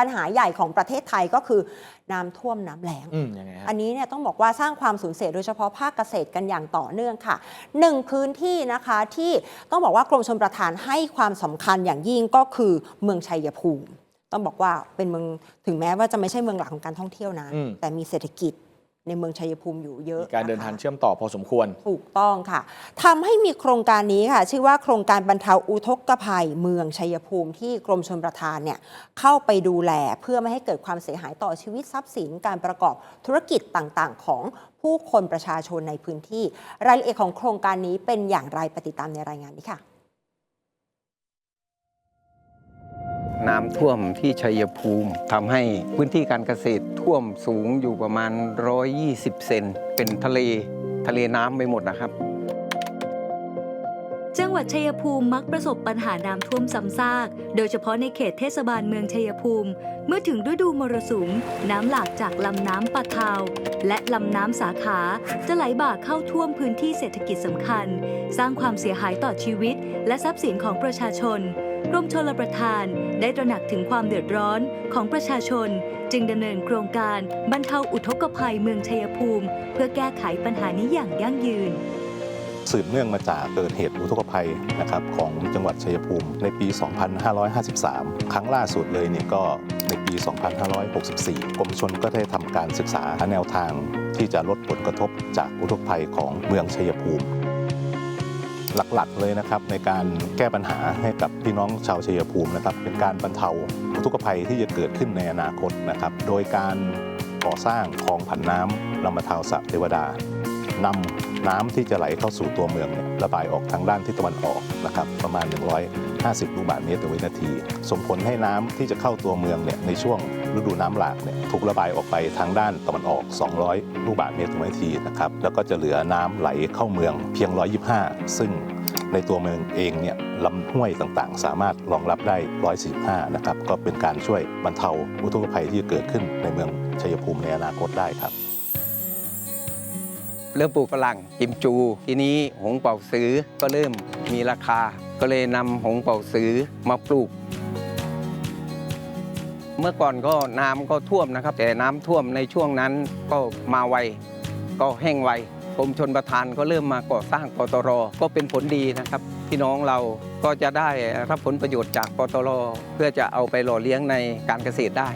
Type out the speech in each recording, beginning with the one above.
ปัญหาใหญ่ของประเทศไทยก็คือน้ำท่วมน้ำแล้งอืมยังไงฮะ อันนี้เนี่ยต้องบอกว่าสร้างความสูญเสียโดยเฉพาะภาคเกษตรกันอย่างต่อเนื่องค่ะหนึ่งพื้นที่นะคะที่ต้องบอกว่ากรมชลประทานให้ความสำคัญอย่างยิ่งก็คือเมืองชัยภูมิ ต้องบอกว่าเป็นเมืองถึงแม้ว่าจะไม่ใช่เมืองหลักของการท่องเที่ยวนะ อืม แต่มีเศรษฐกิจ ในเมืองชัยภูมิอยู่เยอะมีการเดินนะคะทางเชื่อมต่อพอสมควร ถูกต้องค่ะทำให้มีโครงการนี้ค่ะ ชื่อว่าโครงการบรรเทาอุทกภัย เมืองชัยภูมิที่กรมชลประทานเนี่ยเข้าไปดูแลเพื่อไม่ให้เกิดความเสียหายต่อชีวิตทรัพย์สินการประกอบธุรกิจต่างๆ ของผู้คนประชาชนในพื้นที่ รายละเอียดของโครงการนี้เป็นอย่างไรไปติดตามในรายงานนี้ค่ะ น้ำท่วมที่ชัยภูมิทำให้พื้นที่การเกษตรท่วมสูงอยู่ประมาณ 120 เซน เป็นทะเลทะเลน้ำไปหมดนะครับจังหวัดชัยภูมิมักประสบปัญหาน้ำท่วมซ้ำซาก โดยเฉพาะในเขตเทศบาลเมืองชัยภูมิ เมื่อถึงฤดูมรสุม น้ำหลากจากลำน้ำปะทาว และลำน้ำสาขา จะไหลบ่าเข้าท่วมพื้นที่เศรษฐกิจสำคัญ สร้างความเสียหายต่อชีวิต และทรัพย์สินของประชาชน กรมชลประทานได้ตระหนักถึงความเดือดร้อนของประชาชน จึงดำเนินโครงการบรรเทาอุทกภัยเมืองชัยภูมิ เพื่อแก้ไขปัญหานี้อย่างยั่งยืน สืบเนื่องมาจากเกิดเหตุอุทกภัยนะครับของจังหวัดชัยภูมิในปี 2553 ครั้งล่าสุดเลยเนี่ยก็ในปี 2564 กรมชนก็ได้ทำการศึกษาหาแนวทางที่จะลดผลกระทบจากอุทกภัยของเมืองชัยภูมิ หลักๆเลยนะครับในการแก้ปัญหาให้กับพี่น้องชาวชัยภูมินะครับเป็นการบรรเทาทุกภัยที่จะเกิดขึ้นในอนาคตนะครับ โดยการก่อสร้างคลองผันน้ำลำมะทาวสะเทวดา นำน้ำที่จะไหลเข้าสู่ตัวเมืองเนี่ยระบายออกทางด้านทิศตะวันออกนะครับประมาณ 150 ลูกบาศก์เมตรต่อวินาที ส่งผลให้น้ำที่จะเข้าตัวเมืองเนี่ยในช่วงฤดูน้ำหลากเนี่ยถูกระบายออกไปทางด้านตะวันออก 200 ลูกบาศก์เมตรต่อวินาทีนะครับแล้วก็จะเหลือน้ำไหลเข้าเมืองเพียง 125 ซึ่งในตัวเมืองเองเนี่ยลำห้วยต่างๆ สามารถรองรับได้ 145 นะครับ ก็เป็นการช่วยบรรเทาอุทกภัยที่จะเกิดขึ้นในเมืองชัยภูมิในอนาคตได้ครับ เริ่มปลูกฝรั่งกิมจู ทีนี้หงเป่าซื้อก็เริ่มมีราคา ก็เลยนำหงเป่าซื้อมาปลูก เมื่อก่อนก็น้ำก็ท่วมนะครับ แต่น้ำท่วมในช่วงนั้นก็มาไว ก็แห้งไวกรมชนประทานก็เริ่มมาก่อสร้างปตรก็เป็นผลดีนะครับพี่น้องเราก็จะได้รับผลประโยชน์จากปตรเพื่อจะเอาไปหล่อเลี้ยงในการเกษตรได้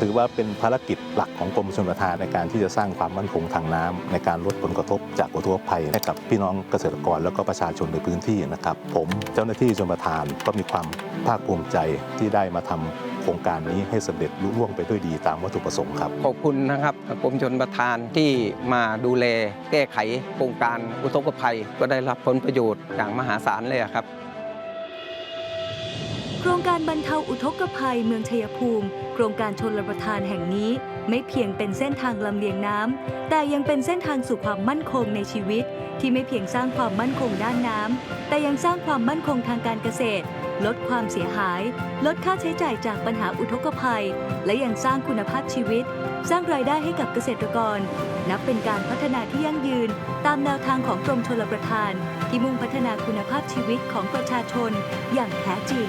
ถือว่าเป็นภารกิจหลักของกรมชลประทานในการที่จะสร้างความมั่นคงทางน้ำในการลดผลกระทบจากอุทกภัยให้กับพี่น้องเกษตรกรแล้วก็ประชาชนในพื้นที่นะครับ ผมเจ้าหน้าที่ชลประทานก็มีความภาคภูมิใจที่ได้มาทำโครงการนี้ให้สำเร็จลุล่วงไปด้วยดีตามวัตถุประสงค์ครับ ขอบคุณนะครับกรมชนประทานที่มาดูแลแก้ไขโครงการอุทกภัย ก็ได้รับผลประโยชน์อย่างมหาศาลเลยครับ รงการบรรเทาอุทกภัยเมืองชัยภูมิ โครงการชนรประทานแห่งนี้ ไม่เพียงเป็นเส้นทางลำเลียงน้ำ แต่ยังเป็นเส้นทางสู่ความมั่นคงในชีวิต ที่ไม่เพียงสร้างความมั่นคงด้านน้ำ แต่ยังสร้างความมั่นคงทางการเกษตร ลดความเสียหาย ลดค่าใช้จ่ายจากปัญหาอุทกภัย และยังสร้างคุณภาพชีวิต สร้างรายได้ให้กับเกษตรกร นับเป็นการพัฒนาที่ยั่งยืน ตามแนวทางของกรมชลประทาน ที่มุ่งพัฒนาคุณภาพชีวิตของประชาชนอย่างแท้จริง